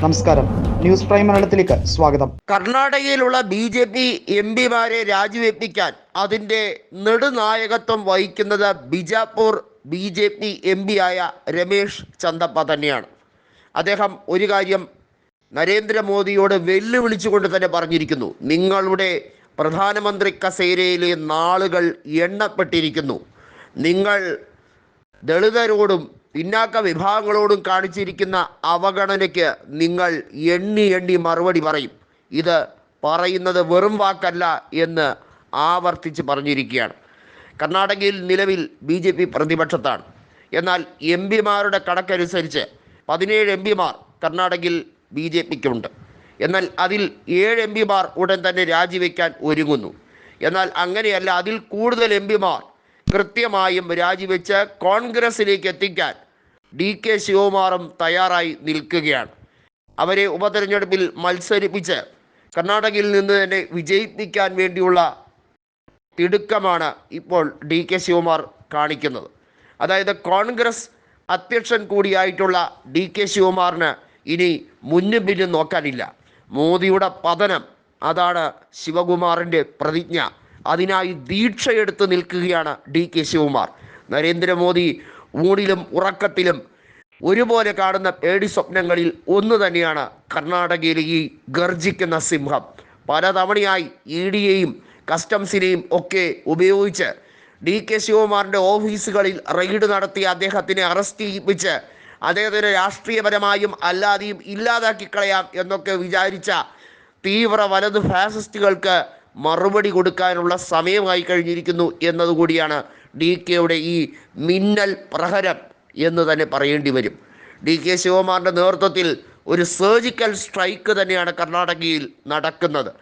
നമസ്കാരം. News prime മലയാളത്തിലേക്ക് സ്വാഗതം. കർണാടകയിലുള്ള ബി ജെ പി എം പിമാരെ രാജിവെപ്പിക്കാൻ അതിന്റെ നെടുനായകത്വം വഹിക്കുന്നത് Bijapur B J P M P ആയ രമേഷ് ചന്ദപ്പ തന്നെയാണ്. അദ്ദേഹം ഒരു കാര്യം നരേന്ദ്രമോദിയോട് വെല്ലുവിളിച്ചുകൊണ്ട് തന്നെ പറഞ്ഞിരിക്കുന്നു. നിങ്ങളുടെ പ്രധാനമന്ത്രി കസേരയിലെ നാളുകൾ എണ്ണപ്പെട്ടിരിക്കുന്നു. നിങ്ങൾ ദളിതരോടും പിന്നാക്ക വിഭാഗങ്ങളോടും കാണിച്ചിരിക്കുന്ന അവഗണനയ്ക്ക് നിങ്ങൾ എണ്ണി എണ്ണി മറുപടി പറയും. ഇത് പറയുന്നത് വെറും വാക്കല്ല എന്ന് ആവർത്തിച്ച് പറഞ്ഞിരിക്കുകയാണ്. കർണാടകയിൽ നിലവിൽ ബി ജെ പി പ്രതിപക്ഷത്താണ്. എന്നാൽ എം പിമാരുടെ കണക്കനുസരിച്ച് പതിനേഴ് എം പിമാർ കർണാടകയിൽ ബി ജെ പിക്കുണ്ട്. എന്നാൽ അതിൽ ഏഴ് എം പിമാർ ഉടൻ തന്നെ രാജിവെക്കാൻ ഒരുങ്ങുന്നു. എന്നാൽ അങ്ങനെയല്ല അതിൽ കൂടുതൽ എം പിമാർ കൃത്യമായും രാജിവെച്ച് കോൺഗ്രസിലേക്ക് എത്തിക്കാൻ ഡി കെ ശിവകുമാറും തയ്യാറായി നിൽക്കുകയാണ്. അവരെ ഉപതെരഞ്ഞെടുപ്പിൽ മത്സരിപ്പിച്ച് കർണാടകയിൽ നിന്ന് തന്നെ വിജയിപ്പിക്കാൻ വേണ്ടിയുള്ള തിടുക്കമാണ് ഇപ്പോൾ ഡി കെ ശിവകുമാർ കാണിക്കുന്നത്. അതായത് കോൺഗ്രസ് അധ്യക്ഷൻ കൂടിയായിട്ടുള്ള ഡി കെ ശിവകുമാറിന് ഇനി മുന്നും പിന്നും നോക്കാനില്ല. മോദിയുടെ പതനം അതാണ് ശിവകുമാറിന്റെ പ്രതിജ്ഞ. അതിനായി ദീക്ഷയെടുത്ത് നിൽക്കുകയാണ് ഡി കെ ശിവകുമാർ. നരേന്ദ്രമോദി ഊണിലും ഉറക്കത്തിലും ഒരുപോലെ കാണുന്ന പേടി സ്വപ്നങ്ങളിൽ ഒന്ന് തന്നെയാണ് കർണാടകയിലെ ഈ ഗർജിക്കുന്ന സിംഹം. പലതവണയായി ഇ ഡിയെയും കസ്റ്റംസിനെയും ഒക്കെ ഉപയോഗിച്ച് ഡി കെ ശിവകുമാറിന്റെ ഓഫീസുകളിൽ റെയ്ഡ് നടത്തി അദ്ദേഹത്തിനെ അറസ്റ്റ് ചെയ്യിപ്പിച്ച് അദ്ദേഹത്തിന് രാഷ്ട്രീയപരമായും അല്ലാതെയും ഇല്ലാതാക്കി കളയാം എന്നൊക്കെ വിചാരിച്ച തീവ്ര വലത് ഫാസിസ്റ്റുകൾക്ക് മറുപടി കൊടുക്കാനുള്ള സമയമായി കഴിഞ്ഞിരിക്കുന്നു എന്നതുകൂടിയാണ് ഡി കെയുടെ ഈ മിന്നൽ പ്രഹരം എന്ന് തന്നെ പറയേണ്ടി വരും. ഡി കെ ശിവകുമാറിന്റെ നേതൃത്വത്തിൽ ഒരു സർജിക്കൽ സ്ട്രൈക്ക് തന്നെയാണ് കർണാടകയിൽ നടക്കുന്നത്.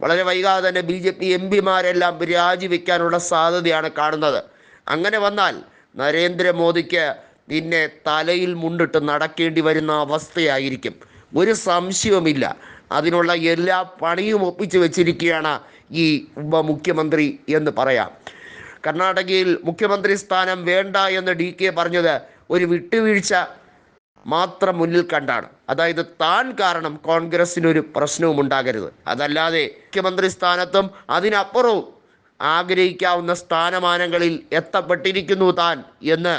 വളരെ വൈകാതെ തന്നെ ബി ജെ പി എം പിമാരെല്ലാം രാജിവെക്കാനുള്ള സാധ്യതയാണ് കാണുന്നത്. അങ്ങനെ വന്നാൽ നരേന്ദ്രമോദിക്ക് പിന്നെ തലയിൽ മുണ്ടിട്ട് നടക്കേണ്ടി വരുന്ന അവസ്ഥയായിരിക്കും. ഒരു സംശയവുമില്ല. അതിനുള്ള എല്ലാ പണിയും ഒപ്പിച്ച് വെച്ചിരിക്കുകയാണ് ഈ ഉപമുഖ്യമന്ത്രി എന്ന് പറയാം. കർണാടകയിൽ മുഖ്യമന്ത്രി സ്ഥാനം വേണ്ട എന്ന് ഡി കെ പറഞ്ഞത് ഒരു വിട്ടുവീഴ്ച മാത്രം മുന്നിൽ കണ്ടാണ്. അതായത് താൻ കാരണം കോൺഗ്രസിനൊരു പ്രശ്നവും ഉണ്ടാകരുത്. അതല്ലാതെ മുഖ്യമന്ത്രി സ്ഥാനത്തും അതിനപ്പുറവും ആഗ്രഹിക്കാവുന്ന സ്ഥാനമാനങ്ങളിൽ എത്തപ്പെട്ടിരിക്കുന്നു താൻ എന്ന്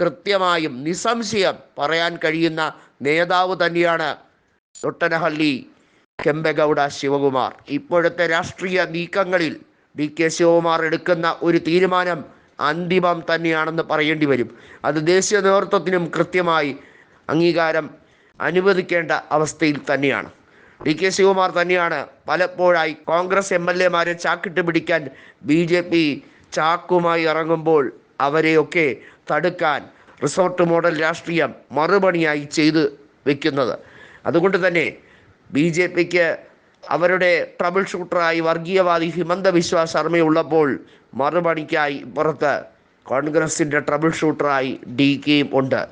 കൃത്യമായും നിസ്സംശയം പറയാൻ കഴിയുന്ന നേതാവ് തന്നെയാണ് തൊട്ടനഹള്ളി കെമ്പഗൗഡ ശിവകുമാർ. ഇപ്പോഴത്തെ രാഷ്ട്രീയ നീക്കങ്ങളിൽ ഡി കെ ശിവകുമാർ എടുക്കുന്ന ഒരു തീരുമാനം അന്തിമം തന്നെയാണെന്ന് പറയേണ്ടി വരും. അത് ദേശീയ നേതൃത്വത്തിനും കൃത്യമായി അംഗീകാരം അനുവദിക്കേണ്ട അവസ്ഥയിൽ തന്നെയാണ്. ഡി കെ ശിവകുമാർ തന്നെയാണ് പലപ്പോഴായി കോൺഗ്രസ് എം എൽ എമാരെ ചാക്കിട്ട് പിടിക്കാൻ ബി ജെ പി ചാക്കുമായി ഇറങ്ങുമ്പോൾ അവരെയൊക്കെ തടുക്കാൻ റിസോർട്ട് മോഡൽ രാഷ്ട്രീയം മറുപണിയായി ചെയ്ത് വെക്കുന്നത്. അതുകൊണ്ട് തന്നെ ബി ജെ പിക്ക് അവരുടെ ട്രബിൾ ഷൂട്ടറായി വർഗീയവാദി ഹിമന്ത ബിശ്വ ശർമ്മയുള്ളപ്പോൾ മറുപടിക്കായി പുറത്ത് കോൺഗ്രസിന്റെ ട്രബിൾ ഷൂട്ടറായി ഡി കെയും ഉണ്ട്.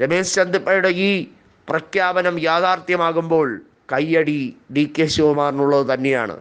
രമേശ് ചന്ദ്രപ്പയുടെ ഈ പ്രഖ്യാപനം യാഥാർത്ഥ്യമാകുമ്പോൾ കയ്യടി ഡി കെ ശിവകുമാറിനുള്ളത് തന്നെയാണ്.